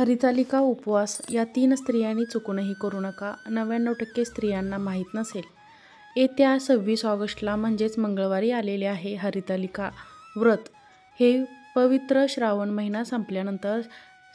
हरितालिका उपवास या तीन स्त्रियांनी चुकूनही करू नका. नव्याण्णव टक्के स्त्रियांना माहीत नसेल. येत्या सव्वीस ऑगस्टला म्हणजेच मंगळवारी आलेले आहे हरितालिका. व्रत. हे पवित्र श्रावण महिना संपल्यानंतर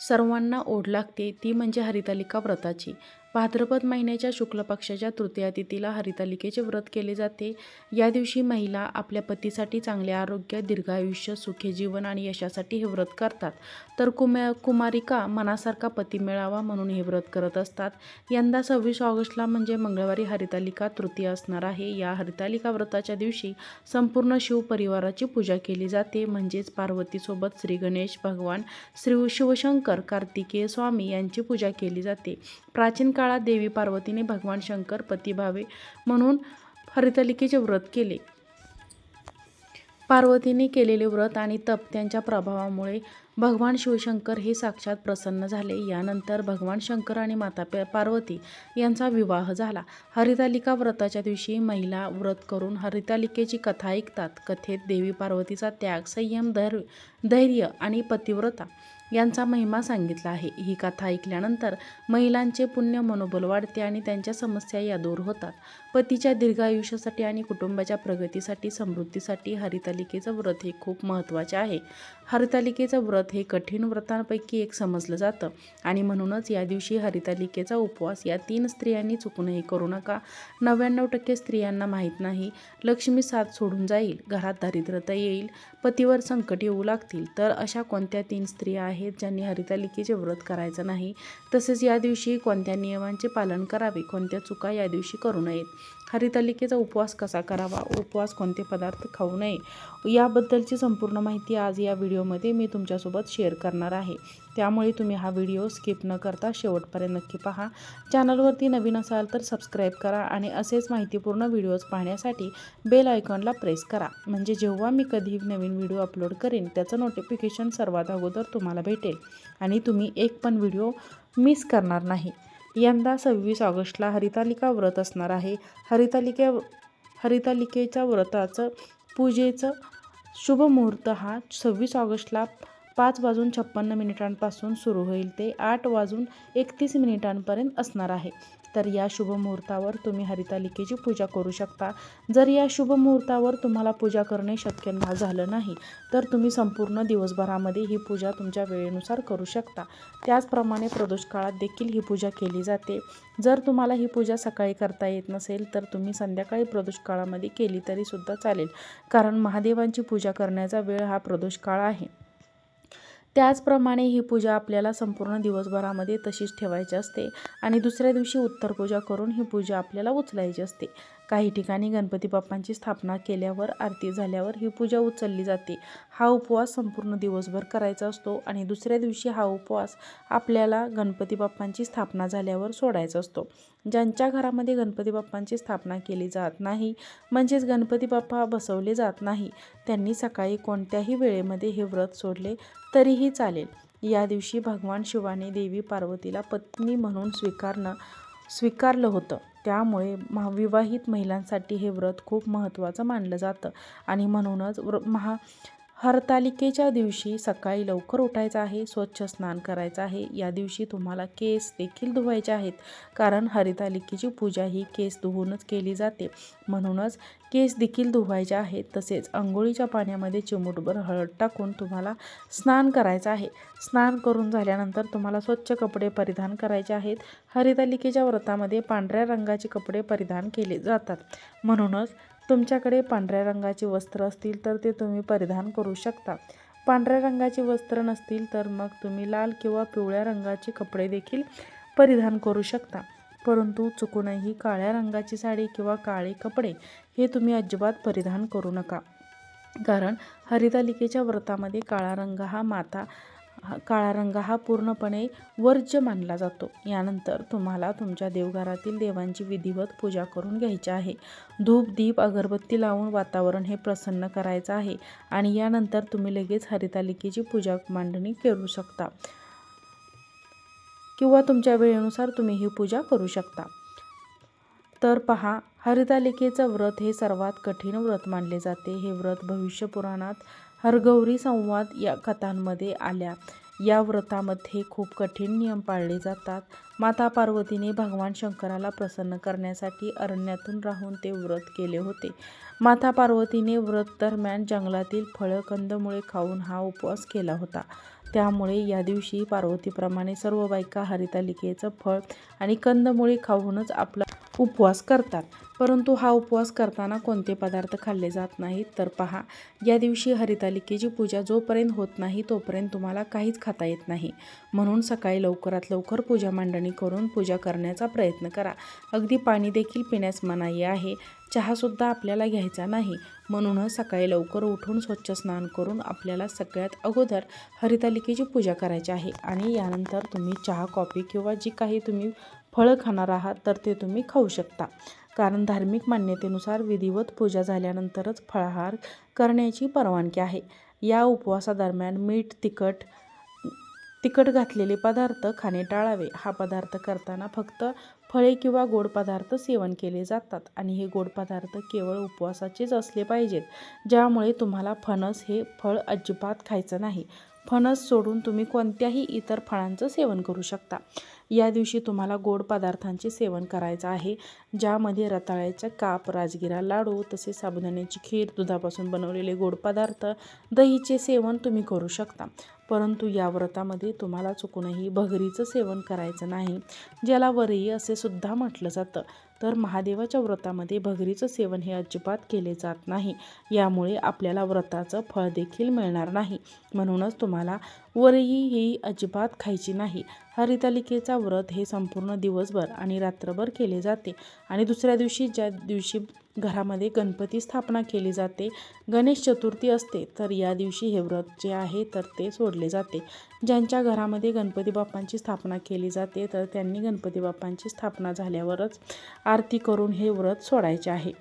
सर्वांना ओढ लागते. ती म्हणजे हरितालिका व्रताची. भाद्रपद महिन्याच्या शुक्ल पक्षाच्या तृतीया तिथीला हरितालिकेचे व्रत केले जाते. या दिवशी महिला आपल्या पतीसाठी चांगले आरोग्य दीर्घायुष्य सुखी जीवन आणि यशासाठी हे व्रत करतात. तर कुमे कुमारिका मनासारखा पती मिळावा म्हणून हे व्रत करत असतात. यंदा सव्वीस ऑगस्टला म्हणजे मंगळवारी हरितालिका तृतीया असणार आहे. या हरितालिका व्रताच्या दिवशी संपूर्ण शिव परिवाराची पूजा केली जाते. म्हणजेच पार्वतीसोबत श्री गणेश भगवान श्री शिवशंकर कार्तिकेय स्वामी यांची पूजा केली जाते. प्राचीन काळ काळात देवी पार्वतीने भगवान शंकर पतिभावे म्हणून हरितालिकेचे व्रत केले. पार्वतीने केलेले व्रत आणि तप त्यांच्या प्रभावामुळे भगवान शिवशंकर हे साक्षात प्रसन्न झाले. यानंतर भगवान शंकर आणि माता पार्वती यांचा विवाह झाला. हरितालिका व्रताच्या दिवशी महिला व्रत करून हरितालिकेची कथा ऐकतात. कथेत देवी पार्वतीचा त्याग संयम धैर्य धैर्य आणि पतिव्रता यांचा महिमा सांगितला आहे. ही कथा ऐकल्यानंतर महिलांचे पुण्य मनोबल वाढते आणि त्यांच्या समस्या या दूर होतात. पतीच्या दीर्घायुष्यासाठी आणि कुटुंबाच्या प्रगतीसाठी समृद्धीसाठी हरितालिकेचं व्रत हे खूप महत्त्वाचे आहे. हरितालिकेचं व्रत हे कठीण व्रतांपैकी एक समजलं जातं आणि म्हणूनच या दिवशी हरितालिकेचा उपवास या तीन स्त्रियांनी चुकूनही करू नका. नव्याण्णव टक्के स्त्रियांना माहीत नाही लक्ष्मी साथ सोडून जाईल घरात दारिद्र्यता येईल पतीवर संकट येऊ लागतील. तर अशा कोणत्या तीन स्त्रिया आहेत ज्यांनी हरितालिकेचे व्रत करायचं नाही? तसेच या दिवशी कोणत्या नियमांचे पालन करावे? कोणत्या चुका या दिवशी करू नयेत? हरितालिकेचा उपवास कसा करावा? उपवास कोणते पदार्थ खाऊ नये? याबद्दलची संपूर्ण माहिती आज या व्हिडिओमध्ये मी तुमच्यासोबत शेअर करणार आहे. त्यामुळे तुम्ही हा व्हिडिओ स्किप न करता शेवटपर्यंत नक्की पहा. चॅनलवरती नवीन असाल तर सबस्क्राईब करा आणि असेच माहितीपूर्ण व्हिडिओज पाहण्यासाठी बेल आयकॉनला प्रेस करा. म्हणजे जेव्हा मी कधी नवीन व्हिडिओ अपलोड करेन त्याचं नोटिफिकेशन सर्वात अगोदर तुम्हाला भेटेल आणि तुम्ही एक पण व्हिडिओ मिस करणार नाही. यंदा सव्वीस ऑगस्टला हरितालिका व्रत असणार आहे. हरितालिका हरितालिकेच्या व्रताचं पूजेचं शुभ मुहूर्त हा सव्वीस ऑगस्टला पाच वाजून छप्पन्न मिनिटांपासून सुरू होईल. ते आठ वाजून एकतीस मिनिटांपर्यंत असणार आहे. तर या शुभ मुहूर्तावर तुम्ही हरितालिकेची पूजा करू शकता. जर या शुभ मुहूर्तावर तुम्हाला पूजा करणे शक्य ना झालं नाही तर तुम्ही संपूर्ण दिवसभरामध्ये ही पूजा तुमच्या वेळेनुसार करू शकता. त्याचप्रमाणे प्रदोष काळात देखील ही पूजा केली जाते. जर तुम्हाला ही पूजा सकाळी करता येत नसेल तर तुम्ही संध्याकाळी प्रदोष काळामध्ये केली तरीसुद्धा चालेल. कारण महादेवांची पूजा करण्याचा वेळ हा प्रदोष काळ आहे. त्याचप्रमाणे ही पूजा आपल्याला संपूर्ण दिवसभरामध्ये तशीच ठेवायची असते आणि दुसऱ्या दिवशी उत्तर पूजा करून ही पूजा आपल्याला उचलायची असते. काही ठिकाणी गणपती बाप्पांची स्थापना केल्यावर आरती झाल्यावर ही पूजा उचलली जाते. हा उपवास संपूर्ण दिवसभर करायचा असतो आणि दुसऱ्या दिवशी हा उपवास आपल्याला गणपती बाप्पांची स्थापना झाल्यावर सोडायचा असतो. ज्यांच्या घरामध्ये गणपती बाप्पांची स्थापना केली जात नाही म्हणजेच गणपती बाप्पा बसवले जात नाही त्यांनी सकाळी कोणत्याही वेळेमध्ये हे व्रत सोडले तरीही चालेल. या दिवशी भगवान शिवाने देवी पार्वतीला पत्नी म्हणून स्वीकारणं स्वीकारलं होतं. त्यामुळे महा विवाहित महिलांसाठी हे व्रत खूप महत्त्वाचं मानलं जातं. आणि म्हणूनच व्र महा हरतालिकेच्या दिवशी सकाळी लवकर उठायचं आहे स्वच्छ स्नान करायचं आहे. या दिवशी तुम्हाला केस देखील धुवायचे आहेत कारण हरितालिकेची पूजा ही केस धुवूनच केली जाते. म्हणूनच केस देखील धुवायचे आहेत. तसेच आंघोळीच्या पाण्यामध्ये चिमूटभर हळद टाकून तुम्हाला स्नान करायचं आहे. स्नान करून झाल्यानंतर तुम्हाला स्वच्छ कपडे परिधान करायचे आहेत. हरितालिकेच्या व्रतामध्ये पांढऱ्या रंगाचे कपडे परिधान केले जातात. म्हणूनच तुमच्याकडे पांढऱ्या रंगाची वस्त्र असतील तर ते तुम्ही परिधान करू शकता. पांढऱ्या रंगाची वस्त्र नसतील तर मग तुम्ही लाल किंवा पिवळ्या रंगाचे कपडे देखील परिधान करू शकता. परंतु चुकूनही काळ्या रंगाची साडी किंवा काळे कपडे हे तुम्ही अजिबात परिधान करू नका. कारण हरितालिकेच्या व्रतामध्ये काळा रंग हा माता काळा रंग हा पूर्णपणे वर्ज्य मानला जातो. यानंतर तुम्हाला तुमच्या देवघरातील देवांची विधिवत पूजा करून घ्यायची आहे. धूप दीप अगरबत्ती लावून वातावरण हे प्रसन्न करायचं आहे आणि यानंतर तुम्ही लगेच हरितालिकेची पूजा मांडणी करू शकता किंवा तुमच्या वेळेनुसार तुम्ही ही पूजा करू शकता. तर पहा हरितालिकेचं व्रत हे सर्वात कठीण व्रत मानले जाते. हे व्रत भविष्य पुराणात हरगौरी संवाद या कथांमध्ये आल्या. या व्रतामध्ये खूप कठीण नियम पाळले जातात. माता पार्वतीने भगवान शंकराला प्रसन्न करण्यासाठी अरण्यातून राहून ते व्रत केले होते. माता पार्वतीने व्रत दरम्यान जंगलातील फळं कंदमुळे खाऊन हा उपवास केला होता. त्यामुळे या दिवशी पार्वतीप्रमाणे सर्व बायका हरितालिकेचं फळ आणि कंदमुळे खाऊनच आपला उपवास करतात. परंतु हा उपवास करताना कोणते पदार्थ खाल्ले जात नाहीत तर पहा या दिवशी हरितालिकेची पूजा जोपर्यंत होत नाही तोपर्यंत तुम्हाला काहीच खाता येत नाही. म्हणून सकाळी लवकरात लवकर पूजा मांडणी करून पूजा करण्याचा प्रयत्न करा. अगदी पाणी देखील पिण्यास मनाई आहे. चहासुद्धा आपल्याला घ्यायचा नाही. म्हणूनच सकाळी लवकर उठून स्वच्छ स्नान करून आपल्याला सगळ्यात अगोदर हरितालिकेची पूजा करायची आहे. आणि यानंतर तुम्ही चहा कॉफी किंवा जी काही तुम्ही फळं खाणार आहात तर ते तुम्ही खाऊ शकता. कारण धार्मिक मान्यतेनुसार विधिवत पूजा झाल्यानंतरच फळाहार करण्याची परवानगी आहे. या उपवासादरम्यान मीठ तिखट तिखट घातलेले पदार्थ खाणे टाळावे. हा पदार्थ करताना फक्त फळे किंवा गोड पदार्थ सेवन केले जातात आणि हे गोड पदार्थ केवळ उपवासाचेच असले पाहिजेत ज्यामुळे तुम्हाला फणस हे फळ अजिबात खायचं नाही. फणस सोडून तुम्ही कोणत्याही इतर फळांचं सेवन करू शकता. या दिवशी तुम्हाला गोड पदार्थांचे सेवन करायचं आहे ज्यामध्ये रताळ्याचा काप राजगिरा लाडू तसेच साबुदाण्याची खीर दुधापासून बनवलेले गोड पदार्थ दहीचे सेवन तुम्ही करू शकता. परंतु या व्रतामध्ये तुम्हाला चुकूनही भगरीचं सेवन करायचं नाही ज्याला वरई असे सुद्धा म्हटलं जातं. तर महादेवाच्या व्रतामध्ये भगरीचं सेवन हे अजिबात केले जात नाही. यामुळे आपल्याला व्रताचं फळ देखील मिळणार नाही. म्हणूनच तुम्हाला वरही ही अजिबात खायची नाही. हरितालिकेचा व्रत हे संपूर्ण दिवसभर आणि रात्रभर केले जाते आणि दुसऱ्या दिवशी ज्या दिवशी घरामध्ये गणपती स्थापना केली जाते गणेश चतुर्थी असते तर या दिवशी हे व्रत जे आहे तर ते सोडले जाते. ज्यांच्या घरामध्ये गणपती बाप्पांची स्थापना केली जाते तर त्यांनी गणपती बाप्पांची स्थापना झाल्यावरच आरती करून हे व्रत सोडायचे आहे.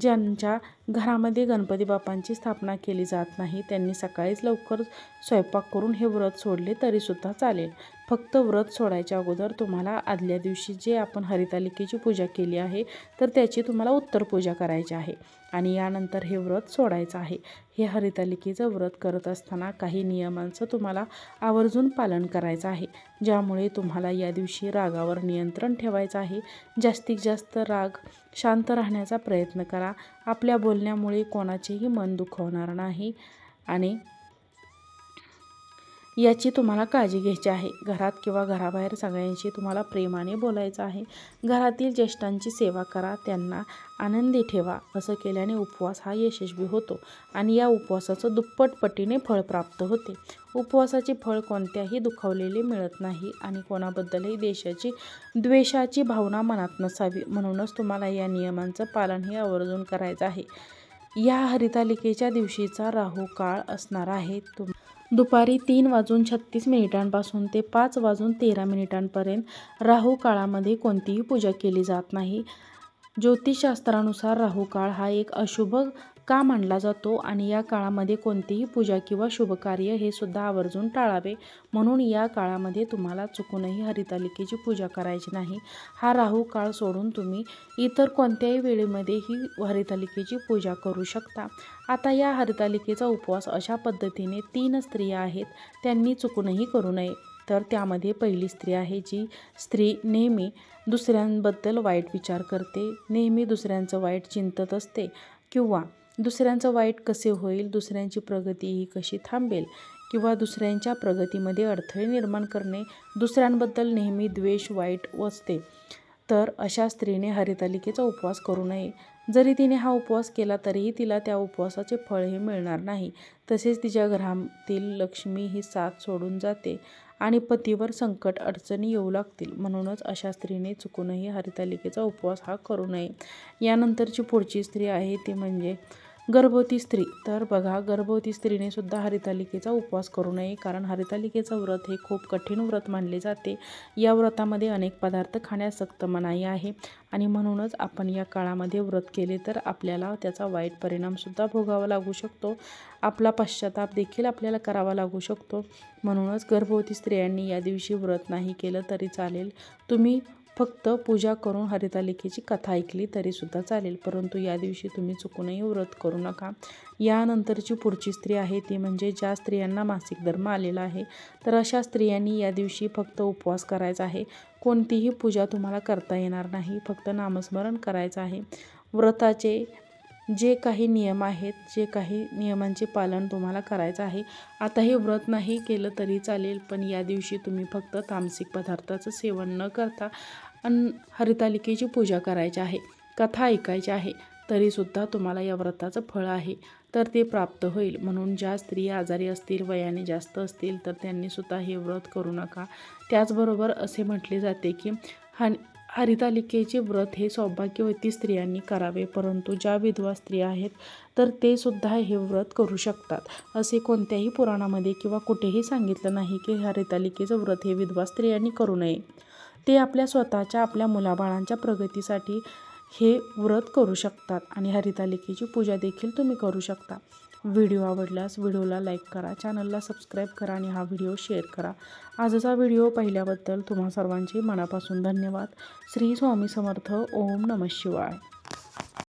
ज्यांच्या घरामध्ये गणपती बाप्पांची स्थापना केली जात नाही. त्यांनी सकाळीच लवकर स्वयंपाक करून हे व्रत सोडले तरीसुद्धा चालेल. फक्त व्रत सोडायच्या अगोदर तुम्हाला आदल्या दिवशी जे आपण हरितालिकेची पूजा केली आहे तर त्याची तुम्हाला उत्तर पूजा करायची आहे. आणि यानंतर हे व्रत सोडायचं आहे. हे हरितालिकेचं व्रत करत असताना काही नियमांचं तुम्हाला आवर्जून पालन करायचं आहे. ज्यामुळे तुम्हाला या दिवशी रागावर नियंत्रण ठेवायचं आहे. जास्तीत जास्त राग शांत राहण्याचा प्रयत्न करा. आपल्या बोल बोलण्यामुळे कोणाचेही मन दुखवणार नाही आणि याची तुम्हाला काळजी घ्यायची आहे. घरात किंवा घराबाहेर सगळ्यांशी तुम्हाला प्रेमाने बोलायचं आहे. घरातील ज्येष्ठांची सेवा करा त्यांना आनंदी ठेवा असं केल्याने उपवास हा यशस्वी होतो आणि या उपवासाचं दुप्पट पटीने फळ प्राप्त होते. उपवासाचे फळ कोणत्याही दुखावलेले मिळत नाही आणि कोणाबद्दलही देशाची द्वेषाची भावना मनात नसावी म्हणूनच तुम्हाला या नियमांचं पालन हे आवर्जून करायचं आहे. या हरितालिकेच्या दिवशीचा राहू काळ असणार आहे. तुम दुपारी तीन वाजून छत्तीस मिनिटांपासून ते पाच वाजून तेरा मिनिटांपर्यंत राहू काळामध्ये कोणतीही पूजा केली जात नाही. ज्योतिषशास्त्रानुसार राहू काळ हा एक अशुभ का मानला जातो आणि या काळामध्ये कोणतीही पूजा किंवा शुभकार्य हे सुद्धा आवर्जून टाळावे म्हणून या काळामध्ये तुम्हाला चुकूनही हरितालिकेची पूजा करायची नाही. हा राहू काळ सोडून तुम्ही इतर कोणत्याही वेळेमध्ये ही हरितालिकेची पूजा करू शकता. आता या हरितालिकेचा उपवास अशा पद्धतीने तीन स्त्रिया आहेत त्यांनी चुकूनही करू नये. तर त्यामध्ये पहिली स्त्री आहे जी स्त्री नेहमी दुसऱ्यांबद्दल वाईट विचार करते नेहमी दुसऱ्यांचं वाईट चिंतत असते किंवा दुसऱ्यांचं वाईट कसे होईल दुसऱ्यांची प्रगती ही कशी थांबेल किंवा दुसऱ्यांच्या प्रगतीमध्ये अडथळे निर्माण करणे दुसऱ्यांबद्दल नेहमी द्वेष वाईट असते तर अशा स्त्रीने हरितालिकेचा उपवास करू नये. जरी तिने हा उपवास केला तरीही तिला त्या उपवासाचे फळ हे मिळणार नाही. तसेच तिच्या घरातील लक्ष्मी ही साथ सोडून जाते आणि पतीवर संकट अडचणी येऊ लागतील. म्हणूनच अशा स्त्रीने चुकूनही हरितालिकेचा उपवास हा करू नये. यानंतरची पुढची स्त्री आहे ती म्हणजे गर्भवती स्त्री. तर बघा गर्भवती स्त्रीने सुद्धा हरितालिकेचा उपवास करू नये कारण हरितालिकेचं व्रत हे खूप कठीण व्रत मानले जाते. या व्रतामध्ये अनेक पदार्थ खाण्यास सक्त मनाई आहे आणि म्हणूनच आपण या काळामध्ये व्रत केले तर आपल्याला त्याचा वाईट परिणामसुद्धा भोगावा लागू शकतो. आपला पश्चाताप देखील आपल्याला करावा लागू शकतो. म्हणूनच गर्भवती स्त्रियांनी या दिवशी व्रत नाही केलं तरी चालेल. तुम्ही फक्त पूजा करून हरितालिकेची कथा ऐकली तरीसुद्धा चालेल. परंतु या दिवशी तुम्ही चुकूनही व्रत करू नका. यानंतरची पुढची स्त्री आहे ती म्हणजे ज्या स्त्रियांना मासिक धर्म आलेला आहे तर अशा स्त्रियांनी या दिवशी फक्त उपवास करायचा आहे. कोणतीही पूजा तुम्हाला करता येणार नाही. फक्त नामस्मरण करायचं आहे. व्रताचे जे काही नियम आहेत जे काही नियमांचे पालन तुम्हाला करायचं आहे आता हे व्रत नाही केलं तरी चालेल पण या दिवशी तुम्ही फक्त तामसिक पदार्थाचं सेवन न करता अन हरितालिकेची पूजा करायची आहे कथा ऐकायची आहे तरीसुद्धा तुम्हाला या व्रताचं फळ आहे तर ते प्राप्त होईल. म्हणून ज्या स्त्री आजारी असतील वयाने जास्त असतील तर त्यांनीसुद्धा हे व्रत करू नका. त्याचबरोबर असे म्हटले जाते की हा हरितालिकेचे व्रत हे सौभाग्यवती स्त्रियांनी करावे परंतु ज्या विधवा स्त्रिया आहेत तर ते सुद्धा हे व्रत करू शकतात. असे कोणत्याही पुराणामध्ये किंवा कुठेही सांगितलं नाही की हरितालिकेचं व्रत हे विधवा स्त्रियांनी करू नये. ते आपल्या स्वतःच्या आपल्या मुलाबाळांच्या प्रगतीसाठी हे व्रत करू शकतात आणि हरितालिकेची पूजा देखील तुम्ही करू शकता. व्हिडिओ आवडल्यास व्हिडिओला लाईक करा चॅनलला सबस्क्राईब करा आणि हा व्हिडिओ शेअर करा. आजचा व्हिडिओ पाहिल्याबद्दल तुम्हा सर्वांचे मनापासून धन्यवाद. श्री स्वामी समर्थ. ओम नमः शिवाय.